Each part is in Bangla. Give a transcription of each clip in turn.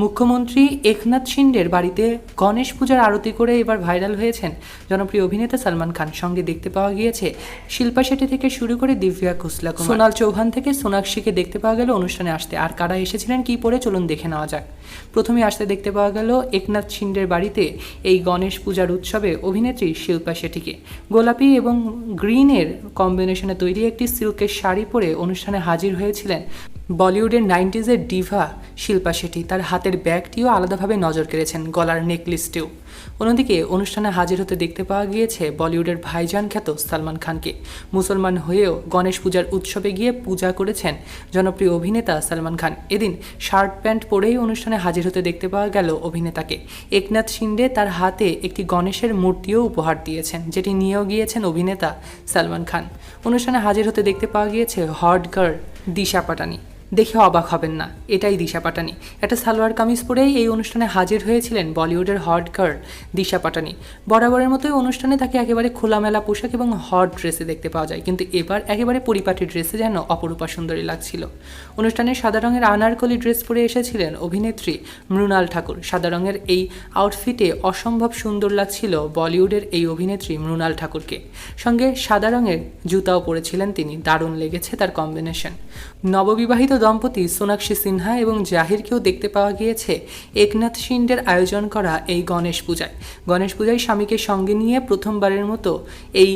মুখ্যমন্ত্রী একনাথ শিন্ডের বাড়িতে গণেশ পূজার আরতি করে এবার ভাইরাল হয়েছেন জনপ্রিয় অভিনেতা সালমান খান। সঙ্গে দেখতে পাওয়া গিয়েছে শিল্পা শেট্টি থেকে শুরু করে দিব্যা খোসলা সোনাল চৌহান থেকে সোনাক্ষীকে দেখতে পাওয়া গেল অনুষ্ঠানে আসতে। আর কারা এসেছিলেন, কি পরে চলুন দেখে নেওয়া যাক। প্রথমে আসতে দেখতে পাওয়া গেল একনাথ শিন্ডের বাড়িতে এই গণেশ পূজার উৎসবে অভিনেত্রী শিল্পা শেট্টিকে গোলাপি এবং গ্রিনের কম্বিনেশনে তৈরি একটি সিল্কের শাড়ি পরে অনুষ্ঠানে হাজির হয়েছিলেন বলিউডের নাইনটিজের ডিভা শিল্পা শেঠি তার হাতের ব্যাগটিও আলাদাভাবে নজর কেড়েছেন গলার নেকলেসটিও। অন্যদিকে অনুষ্ঠানে হাজির হতে দেখতে পাওয়া গিয়েছে বলিউডের ভাইজান খ্যাত সালমান খানকে। মুসলমান হয়েও গণেশ পূজার উৎসবে গিয়ে পূজা করেছেন জনপ্রিয় অভিনেতা সালমান খান। এদিন শার্ট প্যান্ট পরেই অনুষ্ঠানে হাজির হতে দেখতে পাওয়া গেল অভিনেতাকে। একনাথ শিন্ডে তার হাতে একটি গণেশের মূর্তিও উপহার দিয়েছেন, যেটি নিয়েও গিয়েছেন অভিনেতা সালমান খান। অনুষ্ঠানে হাজির হতে দেখতে পাওয়া গিয়েছে হট গার্ল দিশা পাটানি। দেখে অবাক হবেন না। এটাই দিশা পাটানি। একটা সালোয়ার কামিজ পরেই এই অনুষ্ঠানে হাজির হয়েছিলেন বলিউডের হট গার্ল দিশা পাটানি। বরাবরের মতোই অনুষ্ঠানে তাকে একেবারে খোলামেলা পোশাক এবং হট ড্রেসে দেখতে পাওয়া যায়। কিন্তু এবার একেবারে পরিপাটি ড্রেসে যেন অপরূপা সুন্দরী লাগছিল। অনুষ্ঠানে সাদা রঙের আনারকলি ড্রেস পরে এসেছিলেন অভিনেত্রী মৃণাল ঠাকুর। সাদা রঙের এই আউটফিটে অসম্ভব সুন্দর লাগছিল বলিউডের এই অভিনেত্রী মৃণাল ঠাকুরকে। সঙ্গে সাদা রঙের জুতাও পরেছিলেন তিনি। দারুণ লেগেছে তার কম্বিনেশন। নববিবাহিত দম্পতি সোনাক্ষী সিনহা এবং জাহিরকেও দেখতে পাওয়া গিয়েছে একনাথ শিন্ডের আয়োজন করা এই গণেশ পূজায়। গণেশ পূজায় স্বামীকে সঙ্গে নিয়ে প্রথমবারের মতো এই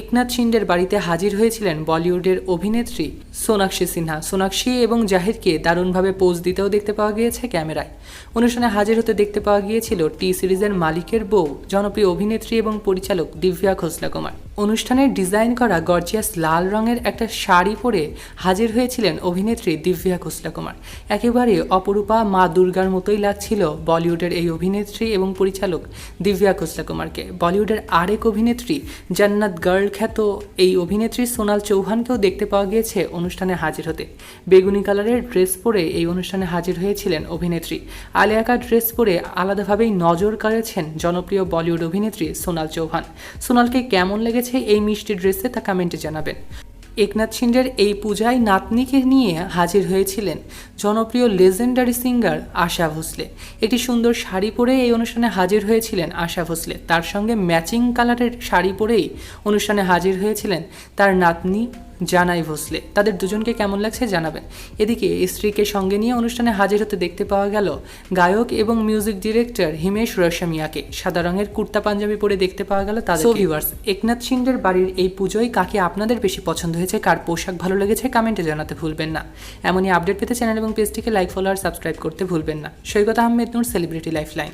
একনাথ শিন্ডের বাড়িতে হাজির হয়েছিলেন বলিউডের অভিনেত্রী সোনাক্ষী সিনহা। সোনাক্ষী এবং জাহিরকে দারুণভাবে পোজ দিতেও দেখতে পাওয়া গিয়েছে ক্যামেরায়। অনুষ্ঠানে হাজির হতে দেখতে পাওয়া গিয়েছিল টি সিরিজের মালিকের বউ, জনপ্রিয় অভিনেত্রী এবং পরিচালক দিব্যা খোসলা কুমার অনুষ্ঠানের ডিজাইন করা গর্জিয়াস লাল রঙের একটা শাড়ি পরে হাজির হয়েছিলেন অভিনেত্রী দিব্যা খোসলা কুমার। একেবারে অপরূপা মা দুর্গার মতোই লাগছিল বলিউডের এই অভিনেত্রী এবং পরিচালক দিব্যা খোসলা কুমারকে। বলিউডের আরেক অভিনেত্রী জান্নাত গার্ল খ্যাত এই অভিনেত্রী সোনাল চৌহানকেও দেখতে পাওয়া গিয়েছে অনুষ্ঠানে হাজির হতে। বেগুনি কালারের ড্রেস পরে এই অনুষ্ঠানে হাজির হয়েছিলেন অভিনেত্রী। আলিয়াকা ড্রেস পরে আলাদাভাবেই নজর কাড়েছেন জনপ্রিয় বলিউড অভিনেত্রী সোনাল চৌহান। সোনালকে কেমন লেগেছে এই মিষ্টি ড্রেসে তা কমেন্টে জানাবেন। একনাথ সিন্ডের এই পূজায় নাতনিকে নিয়ে হাজির হয়েছিলেন জনপ্রিয় লেজেন্ডারি সিঙ্গার আশা ভোসলে। একটি সুন্দর শাড়ি পরে এই অনুষ্ঠানে হাজির হয়েছিলেন আশা ভোসলে। তার সঙ্গে ম্যাচিং কালারের শাড়ি পরেই অনুষ্ঠানে হাজির হয়েছিলেন তার নাতনি জানাই ভোসলে। তাদের দুজনকে কেমন লাগছে জানাবেন। এদিকে স্ত্রীকে সঙ্গে নিয়ে অনুষ্ঠানে হাজির হতে দেখতে পাওয়া গেল গায়ক এবং মিউজিক ডিরেক্টর হিমেশ রেশমিয়াকে সাদা রঙের কুর্তা পাঞ্জাবি পরে দেখতে পাওয়া গেল তাদের ভিউয়ার্স একনাথ শিন্ডের বাড়ির এই পুজোয় কাকে আপনাদের বেশি পছন্দ হয়েছে কার পোশাক ভালো লেগেছে কমেন্টে জানাতে ভুলবেন না। এমনই আপডেট পেতে চ্যানেল এবং পেজটিকে লাইক ফলো আর সাবস্ক্রাইব করতে ভুলবেন না। Saikat Ahmed Noor celebrity lifeline